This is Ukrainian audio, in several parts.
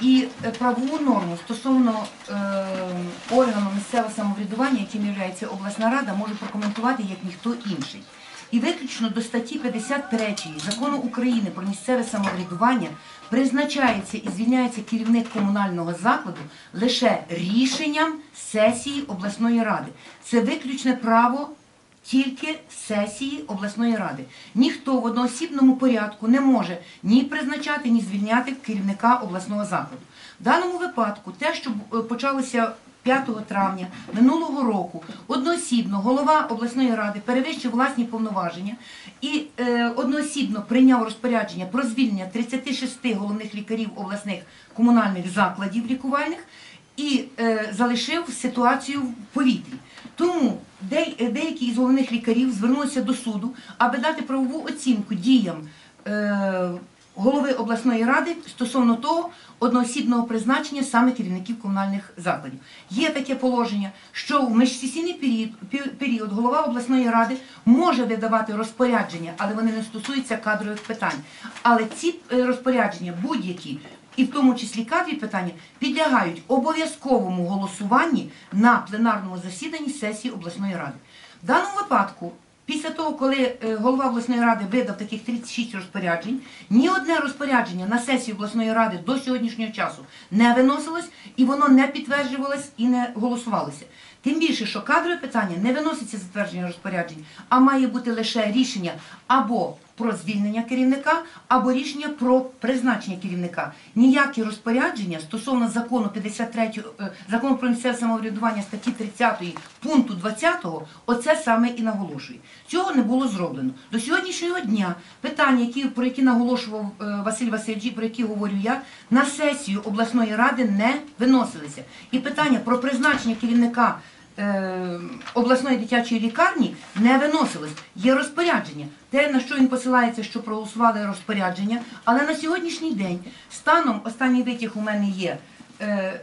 І е, правову норму стосовно е, органу місцевого самоврядування, яким є обласна рада, може прокоментувати як ніхто інший. І виключно до статті 53 закону України про місцеве самоврядування призначається і звільняється керівник комунального закладу лише рішенням сесії обласної ради. Це виключне право тільки сесії обласної ради. Ніхто в одноосібному порядку не може ні призначати, ні звільняти керівника обласного закладу. В даному випадку те, що е, почалося 5 травня минулого року, одноосібно голова обласної ради перевищив власні повноваження і е, одноосібно прийняв розпорядження про звільнення 36 головних лікарів обласних комунальних закладів лікувальних і е, залишив ситуацію в повітрі. Тому деякі із головних лікарів звернулися до суду, аби дати правову оцінку діям е, голови обласної ради стосовно того одноосібного призначення саме керівників комунальних закладів. Є таке положення, що в міжсесійний період, період голова обласної ради може видавати розпорядження, але вони не стосуються кадрових питань. Але ці е, розпорядження будь-які і в тому числі кадрові питання підлягають обов'язковому голосуванні на пленарному засіданні сесії обласної ради. В даному випадку, після того, коли е, голова обласної ради видав таких 36 розпоряджень, ні одне розпорядження на сесії обласної ради до сьогоднішнього часу не виносилось і воно не підтверджувалось і не голосувалося. Тим більше, що кадрове питання не виноситься затвердження розпоряджень, а має бути лише рішення або про звільнення керівника, або рішення про призначення керівника. Ніякі розпорядження стосовно закону 53, е, закону про місцеве самоврядування статті 30 пункту 20, оце саме і наголошує. Цього не було зроблено. До сьогоднішнього дня питання, які, про які наголошував е, Василь Васильович, про які говорю я, на сесію обласної ради не виносилися. І питання про призначення керівника обласної дитячої лікарні не виносилось. Є розпорядження. Те, на що він посилається, що проголосували розпорядження, але на сьогоднішній день станом останній витяг у мене є е,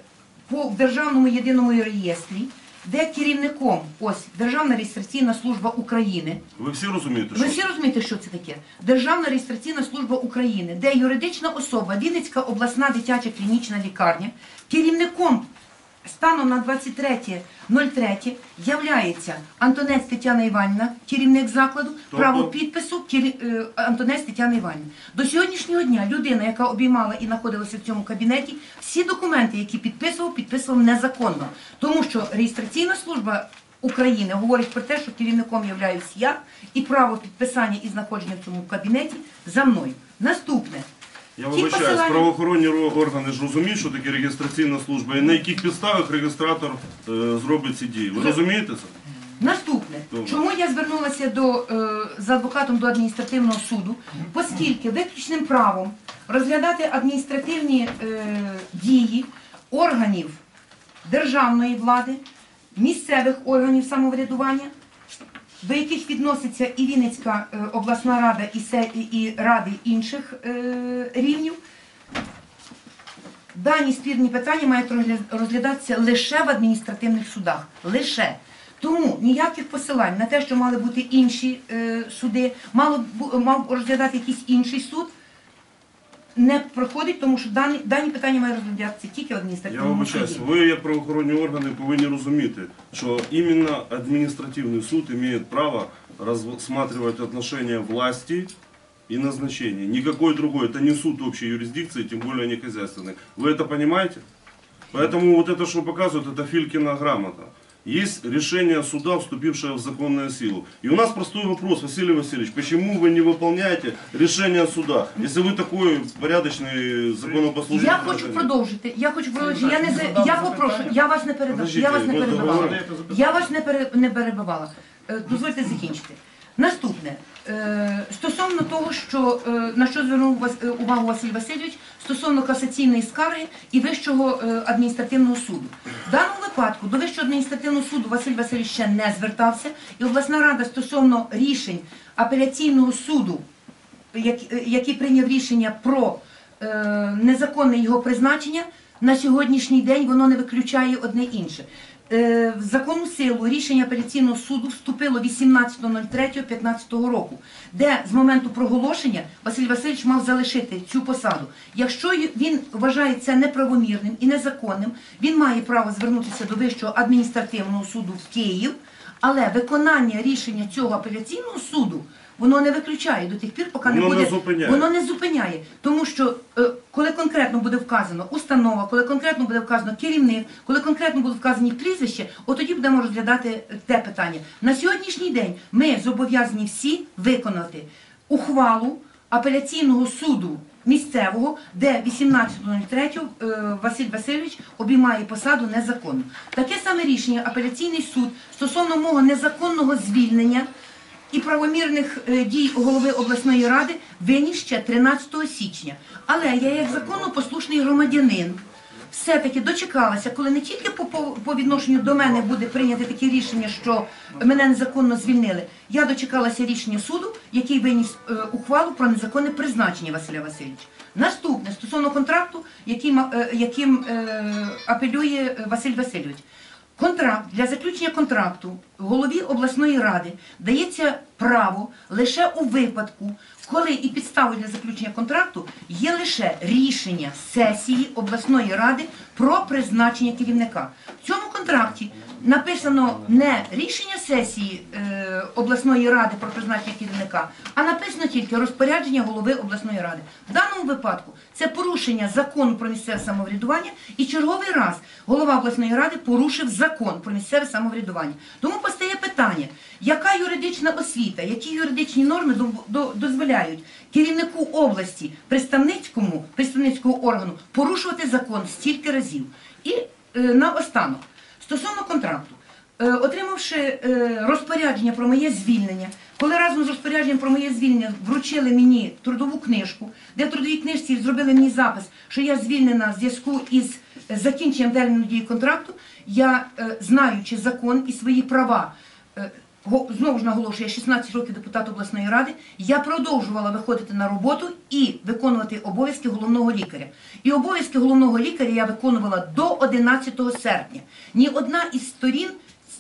по державному єдиному реєстрі, де керівником ось Державна реєстраційна служба України. Ви всі розумієте, Ви що всі розумієте, що це таке? Державна реєстраційна служба України, де юридична особа, Вінницька обласна дитяча клінічна лікарня, керівником станом на 23.03 являється Антонець Тетяна Іванівна, керівник закладу, Тобто? право підпису кері- е, Антонець Тетяна Іванівна. До сьогоднішнього дня людина, яка обіймала і знаходилася в цьому кабінеті, всі документи, які підписував, підписував незаконно. Тому що реєстраційна служба України говорить про те, що керівником являюсь я, і право підписання і знаходження в цьому кабінеті за мною. Наступне. Я вибачаюсь, посилання- правоохоронні ро- органи ж розуміють, що таке реєстраційна служба, і на яких підставах реєстратор е, зробить ці дії. Ви розумієте це? Наступне, Добре. чому я звернулася до, е, з адвокатом до адміністративного суду, оскільки виключним правом розглядати адміністративні е, дії органів державної влади, місцевих органів самоврядування, до яких відноситься і Вінницька е, обласна рада, і, ради інших е, рівнів, Дані спірні питання мають розглядатися лише в адміністративних судах. Лише. Тому ніяких посилань на те, що мали бути інші е, суди, мав розглядати якийсь інший суд, не проходить, тому що дані, дані питання мають розглядатися тільки в Я адміністративному вибачаюсь, суді. ви як правоохоронні органи повинні розуміти, що іменно адміністративний суд має право рассматривать отношения власти и назначения. Никакой другой. Это не суд общей юрисдикции, тем более не хозяйственный. Вы это понимаете? Поэтому вот это, что показывают, это Филькина грамота. Есть решение суда, вступившее в законную силу. И у нас простой вопрос, Василий Васильевич, почему вы не выполняете решение суда, если вы такой порядочный законопослушный Я хочу гражданин? продовжити. Я хочу продовжити. Я не за задав я запитання. попрошу. Я вас не передав. Подождіть, Я вас не ви перебивала. договорите Я вас не пере не перебивала. Е, Дозвольте закінчити. Наступне Е, стосовно того, що е, на що звернув е, увагу Василь Васильович стосовно касаційної скарги і Вищого е, адміністративного суду. В даному випадку до Вищого адміністративного суду Василь Васильович ще не звертався, і обласна рада стосовно рішень апеляційного суду як- е, який прийняв рішення про е, незаконне його призначення, на сьогоднішній день воно не виключає одне інше. Е, В законну силу рішення апеляційного суду вступило 18.03.15 року, де з моменту проголошення Василь Васильович мав залишити цю посаду. Якщо він вважає це неправомірним і незаконним, він має право звернутися до Вищого адміністративного суду в Київ, але виконання рішення цього апеляційного суду воно не виключає до тих пір, поки не Воно не буде зупиняє. воно не зупиняє, тому що е, коли конкретно буде вказано установа, коли конкретно буде вказано керівник, коли конкретно будуть вказані прізвище, от тоді будемо розглядати те питання. На сьогоднішній день ми зобов'язані всі виконати ухвалу апеляційного суду місцевого, де 18.03 е, Василь Васильович обіймає посаду незаконно. Таке саме рішення апеляційний суд стосовно мого незаконного звільнення і правомірних е, дій голови обласної ради виніс ще 13 січня. Але я, як законопослушний громадянин, все-таки дочекалася, коли не тільки по, по, по відношенню до мене буде прийняти таке рішення, що мене незаконно звільнили. Я дочекалася рішення суду, який виніс е, ухвалу про незаконне призначення Василя Васильовича. Наступне стосовно контракту, яким, е, яким е, апелює Василь Васильович. Контракт для заключення контракту голові обласної ради дається право лише у випадку, коли і підставою для заключення контракту є лише рішення сесії обласної ради про призначення керівника. В цьому контракті написано не рішення сесії е, обласної ради про призначення керівника, а написано тільки розпорядження голови обласної ради. Даному випадку це порушення закону про місцеве самоврядування і черговий раз голова обласної ради порушив закон про місцеве самоврядування. Тому постає питання, яка юридична освіта, які юридичні норми до- до- дозволяють керівнику області, представницькому представницького органу порушувати закон стільки разів. І е, наостанок, стосовно контракту. Е, Отримавши е, розпорядження про моє звільнення, коли разом з розпорядженням про моє звільнення вручили мені трудову книжку, де в трудовій книжці зробили мені запис, що я звільнена в зв'язку із е, закінченням терміну дії контракту, я, знаючи закон і свої права, знову ж наголошую, я 16 років депутат обласної ради, я продовжувала виходити на роботу і виконувати обов'язки головного лікаря. І обов'язки головного лікаря я виконувала до 11 серпня. Ні одна із сторін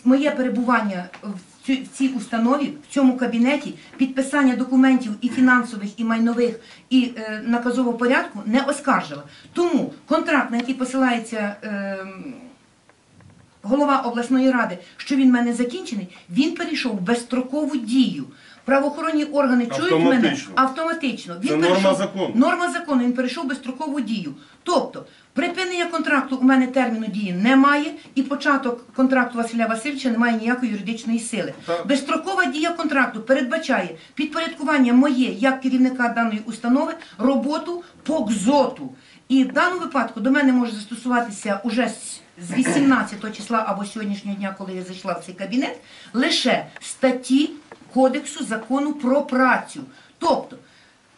моє перебування в цю- в цій установі, в цьому кабінеті, підписання документів і фінансових, і майнових, і е, наказового порядку не оскаржила. Тому контракт, на який посилається. ем, голова обласної ради, що він в мене закінчений, він перейшов в безстрокову дію. Правоохоронні органи чують мене Автоматично. автоматично. Він Це норма перейшов, закону. Норма закону, він перейшов безстрокову дію. Тобто, припинення контракту у мене терміну дії немає, і початок контракту Василя Васильовича не має ніякої юридичної сили. Так. Безстрокова дія контракту передбачає підпорядкування моє як керівника даної установи роботу по КЗОТу. І в даному випадку до мене може застосуватися уже з з 18 числа або сьогоднішнього дня, коли я зайшла в цей кабінет, лише статті Кодексу закону про працю. Тобто,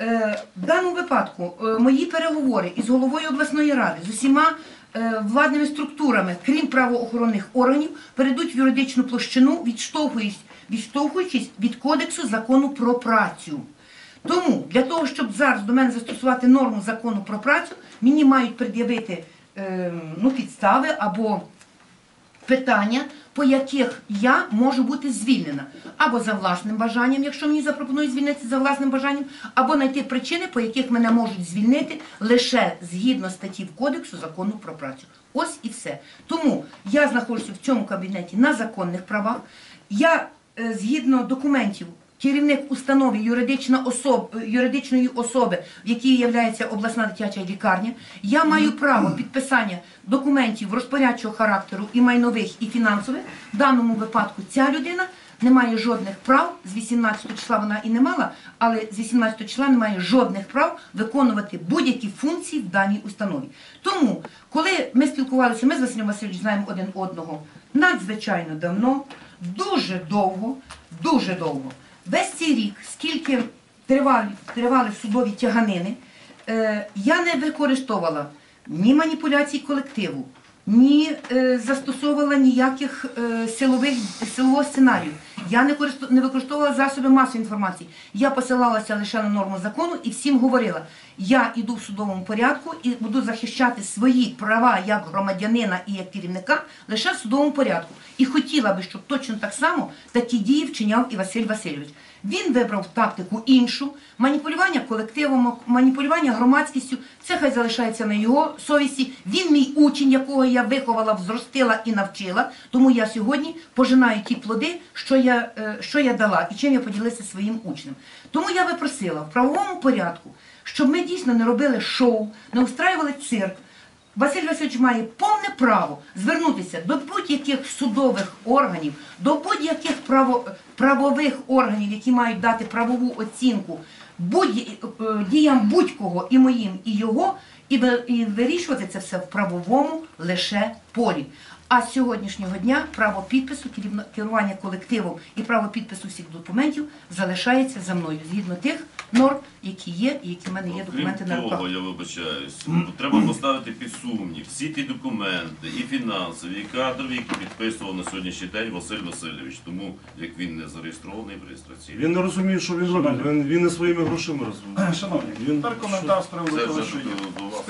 е, в даному випадку е, мої переговори із головою обласної ради, з усіма е, владними структурами, крім правоохоронних органів, перейдуть в юридичну площину, відштовхуючись, відштовхуючись від Кодексу закону про працю. Тому для того, щоб зараз до мене застосувати норму закону про працю, мені мають пред'явити ну, підстави або питання, по яких я можу бути звільнена. Або за власним бажанням, якщо мені запропонують звільнитися за власним бажанням, або знайти причини, по яких мене можуть звільнити лише згідно статті Кодексу закону про працю. Ось і все. Тому я знаходжуся в цьому кабінеті на законних правах. Я е, згідно документів. Керівник установи юридична особ, юридичної особи, в якій є обласна дитяча лікарня, я маю право підписання документів розпорядчого характеру і майнових, і фінансових. В даному випадку ця людина не має жодних прав. З 18 числа вона і не мала, але з 18 числа не має жодних прав виконувати будь-які функції в даній установі. Тому, коли ми спілкувалися, ми з Василем Васильовичем знаємо один одного надзвичайно давно, дуже довго, дуже довго. Весь цей рік, скільки тривали, тривали судові тяганини, е, я не використовувала ні маніпуляцій колективу, ні е, застосовувала ніяких е, силових силового сценарію. Я не користу, не використовувала засоби масової інформації. Я посилалася лише на норму закону і всім говорила: я іду в судовому порядку і буду захищати свої права як громадянина і як керівника лише в судовому порядку. І хотіла би, щоб точно так само такі дії вчиняв і Василь Васильович. Він вибрав тактику іншу, маніпулювання колективом, маніпулювання громадськістю. Це хай залишається на його совісті. Він мій учень, якого я виховала, взростила і навчила. Тому я сьогодні пожинаю ті плоди, що я, е, що я дала і чим я поділилася своїм учнем. Тому я би просила в правовому порядку, щоб ми дійсно не робили шоу, не устраювали цирк. Василь Васильович має повне право звернутися до будь-яких судових органів, до будь-яких право, правових органів, які мають дати правову оцінку будь, е, діям будь-кого і моїм, і його, і, вирішувати це все в правовому лише полі. А з сьогоднішнього дня право підпису, керування колективом і право підпису всіх документів залишається за мною згідно тих норм, які є, і які в мене є документи на руках. того, я вибачаюсь, треба поставити під сумнів всі ті документи, і фінансові, і кадрові, які підписував на сьогоднішній день Василь Васильович. Тому як він не зареєстрований в реєстрації. Він не розуміє, що він робить. Він, він не своїми грошима розуміє. Шановні, Він- тепер коментар з приводу Це того, вже що є. до- до вас.